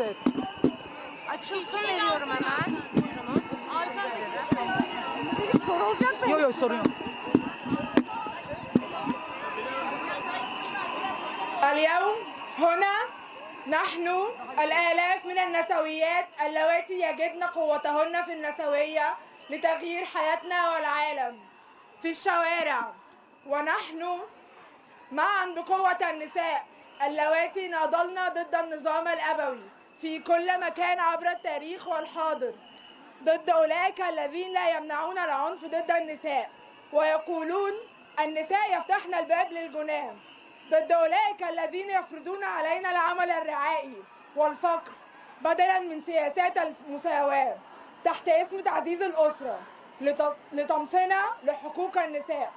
Evet evet. Açılsın veriyorum hemen. Buyurunuz. Soru olacak mı? Yok yok sorun yok. اليوم هنا نحن الآلاف من النسويات اللواتي يجدن قوتهن في النسوية لتغيير حياتنا والعالم في الشوارع ونحن معا بقوة النساء اللواتي ناضلن ضد النظام الأبوي في كل مكان عبر التاريخ والحاضر ضد أولئك الذين لا يمنعون العنف ضد النساء ويقولون النساء يفتحن الباب للجنان. ضد أولئك الذين يفرضون علينا العمل الرعائي والفقر بدلا من سياسات المساواة تحت اسم تعزيز الأسرة لتمصينا لحقوق النساء.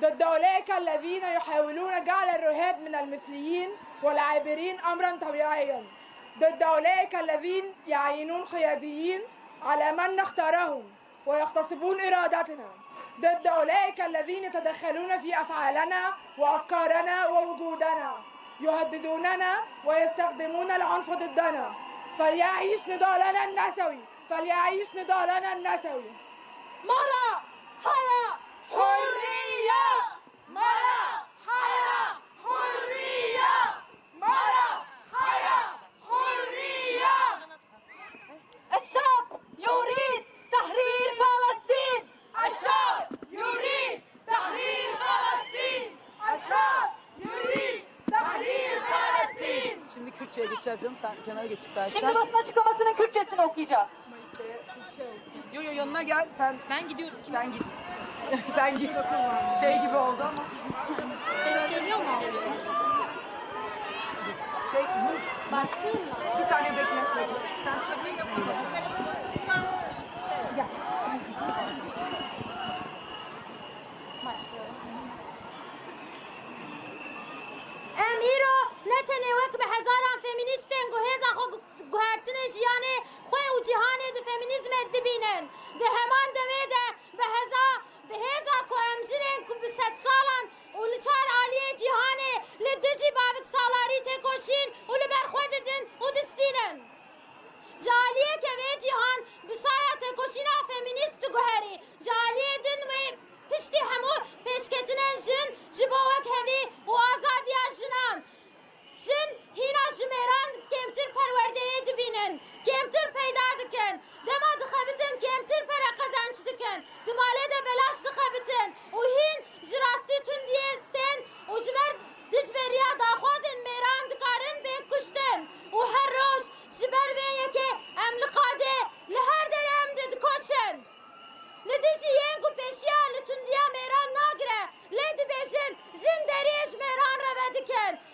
ضد أولئك الذين يحاولون جعل الرهاب من المثليين والعابرين أمرا طبيعيا. ضد أولئك الذين يعينون قياديين على من نختارهم ويغتصبون إرادتنا ضد أولئك الذين يتدخلون في أفعالنا وأفكارنا ووجودنا يهددوننا ويستخدمون العنف ضدنا فليعيش نضالنا النسوي فليعيش نضالنا النسوي Mara! Haya! Şimdi Kürtçe'ye geçeceğiz canım. Sen kenara geç istersen. Şimdi basın açıklamasının Kürtçesini okuyacağız. Yo yo yanına gel. Sen Ben gidiyorum. sen git. sen git. Şey gibi oldu ama. Ses geliyor mu? Şey, Başlayayım mı? bir saniye bekle. bekle. Sen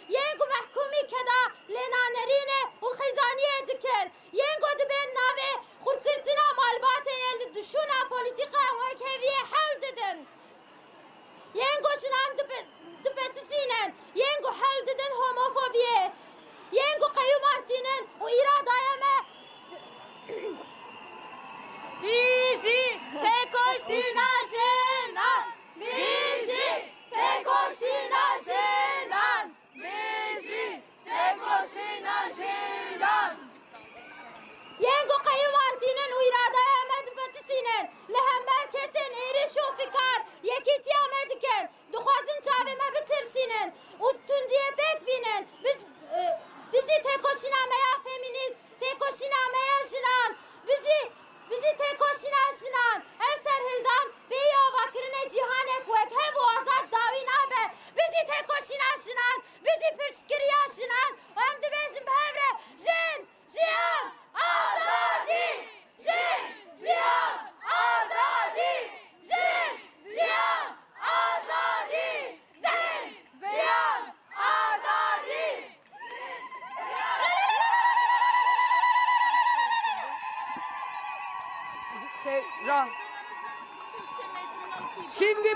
Yeah!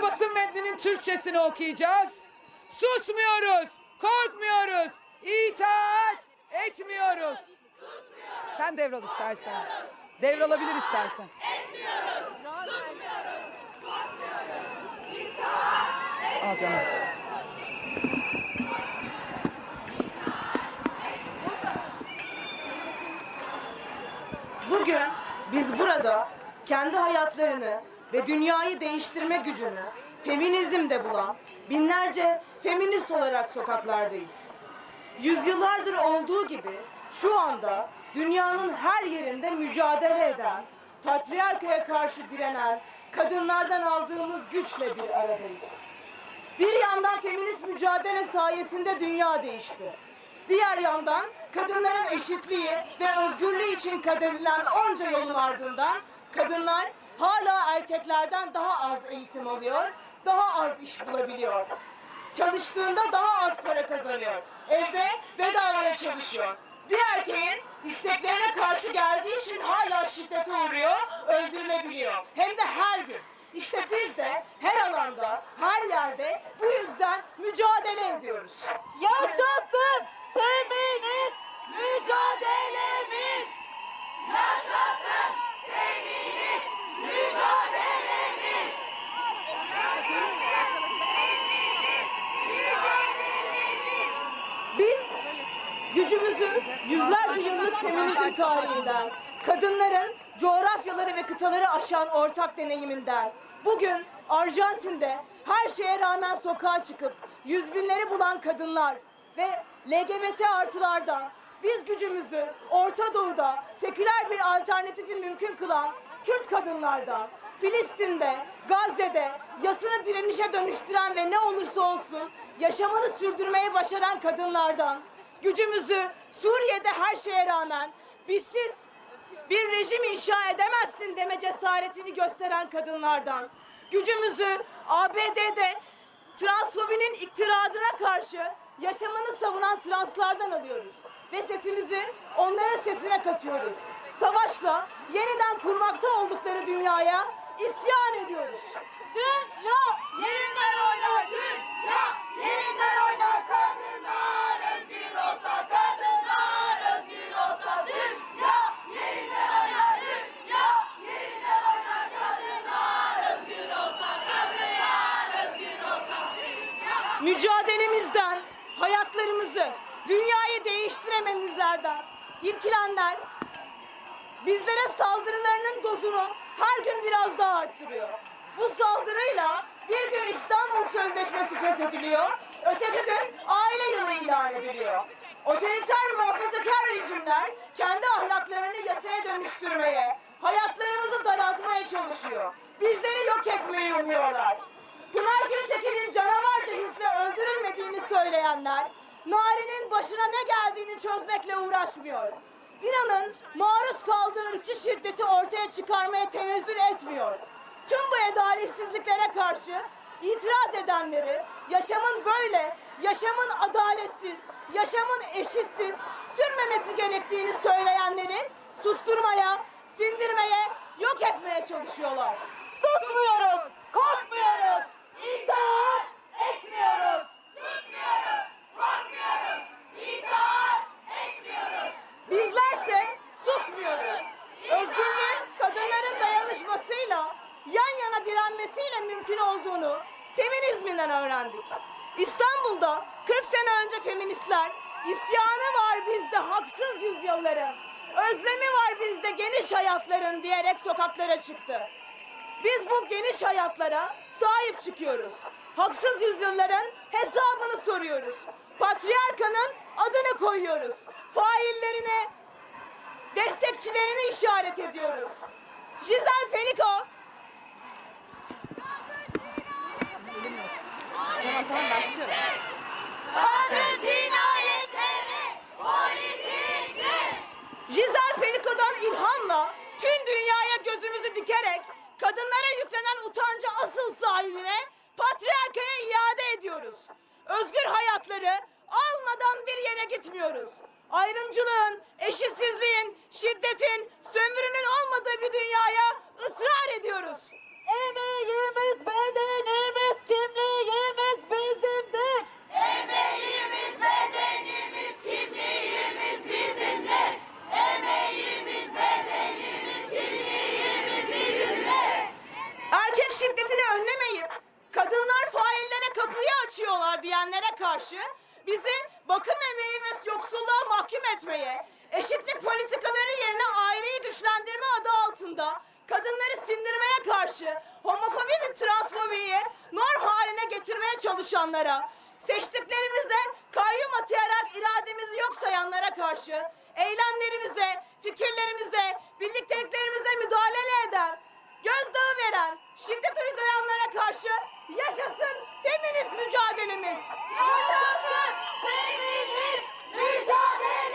Şimdi basın metninin Türkçesini okuyacağız. Susmuyoruz, korkmuyoruz, itaat etmiyoruz. Sen devral istersen. Devralabilir istersen. Al canım. Bugün biz burada kendi hayatlarını ve dünyayı değiştirme gücünü feminizmde bulan binlerce feminist olarak sokaklardayız. Yüzyıllardır olduğu gibi şu anda dünyanın her yerinde mücadele eden, patriarkaya karşı direnen kadınlardan aldığımız güçle bir aradayız. Bir yandan feminist mücadele sayesinde dünya değişti. Diğer yandan kadınların eşitliği ve özgürlüğü için kat edilen onca yolun ardından kadınlar hala erkeklerden daha az eğitim alıyor, daha az iş bulabiliyor. Çalıştığında daha az para kazanıyor. Evde bedavaya çalışıyor. Bir erkeğin isteklerine karşı geldiği için hala şiddete uğruyor, öldürülebiliyor. Hem de her gün. İşte biz de her alanda, her yerde bu yüzden mücadele ediyoruz. Yaşasın feminist mücadelemiz. Yaşasın feminist mücadelemiz. Biz gücümüzü yüzlerce yıllık feminizm tarihinden, kadınların coğrafyaları ve kıtaları aşan ortak deneyiminden, bugün Arjantin'de her şeye rağmen sokağa çıkıp yüz binleri bulan kadınlar ve LGBT artılardan biz gücümüzü Orta Doğu'da seküler bir alternatifi mümkün kılan Kürt kadınlardan, Filistin'de, Gazze'de yasını direnişe dönüştüren ve ne olursa olsun yaşamını sürdürmeyi başaran kadınlardan, gücümüzü Suriye'de her şeye rağmen bizsiz bir rejim inşa edemezsin deme cesaretini gösteren kadınlardan, gücümüzü ABD'de transfobinin iktiradına karşı yaşamını savunan translardan alıyoruz. Ve sesimizi onların sesine katıyoruz. Savaşla yeniden kurmakta oldukları dünyaya isyan ediyoruz. Dünya yerinden oynar dünya yerinden oynar kadınlar özgür olsa kadınlar özgür olsa dünya yerinden oynar dünya yerinden oynar kadınlar özgür olsa kadınlar özgür olsa dünya mücadelemizden, hayatlarımızı, dünyayı değiştirememizlerden irkilenler bizlere saldırılarının dozunu her gün biraz daha arttırıyor. Bu saldırıyla bir gün İstanbul Sözleşmesi feshediliyor, öteki gün aile yılı ilan ediliyor. Otoriter muhafazakar rejimler kendi ahlaklarını yasaya dönüştürmeye, hayatlarımızı daraltmaya çalışıyor. Bizleri yok etmeyi umuyorlar. Pınar Gültekin'in canavarca hisle öldürülmediğini söyleyenler, Nari'nin başına ne geldiğini çözmekle uğraşmıyor. Dina'nın maruz kaldığı ırkçı şiddeti ortaya çıkarmaya tenezzül etmiyor. Tüm bu adaletsizliklere karşı itiraz edenleri, yaşamın böyle, yaşamın adaletsiz, yaşamın eşitsiz sürmemesi gerektiğini söyleyenleri susturmaya, sindirmeye, yok etmeye çalışıyorlar. Susmuyoruz, korkmuyoruz, itaat etmiyoruz. Susmuyoruz, korkmuyoruz, itaat etmiyoruz. Bizlerse susmuyoruz. Özgürlüğün kadınların dayanışmasıyla, yan yana direnmesiyle mümkün olduğunu feminizminden öğrendik. İstanbul'da 40 sene önce feministler, isyanı var bizde haksız yüzyılların, özlemi var bizde geniş hayatların diyerek sokaklara çıktı. Biz bu geniş hayatlara sahip çıkıyoruz. Haksız yüzyılların hesabını soruyoruz. Patriarkanın adını koyuyoruz. Faillerine, destekçilerini işaret ediyoruz. Giselle Peliko Kadın cinayetleri polisizdir. Giselle Peliko'dan ilhamla tüm dünyaya gözümüzü dikerek kadınlara yüklenen utancı asıl sahibine patriarkaya iade ediyoruz. Özgür hayatları almadan bir yere gitmiyoruz. Ayrımcılığın, eşitsizliğin, şiddetin, sömürünün olmadığı bir dünyaya ısrar ediyoruz. Emeğimiz bedenimiz kimliğimiz bizimdir. Emeğimiz bedenimiz kimliğimiz bizimdir. Emeğimiz bedenimiz kimliğimiz bizimdir. Erkek şiddetini önlemeyip kadınlar faillere kapıyı açıyorlar diyenlere karşı bizi bakım emeği ve yoksulluğa mahkum etmeye, eşitlik politikaları yerine aileyi güçlendirme adı altında kadınları sindirmeye karşı homofobi ve transfobiyi norm haline getirmeye çalışanlara, seçtiklerimizde kayyum atayarak irademizi yok sayanlara karşı eylemlerimize, fikirlerimize, birlikteliklerimize müdahale eden, gözdağı veren, şiddet uygulayanlara karşı yaşasın feminist mücadelemiz. Yaşasın feminist mücadele!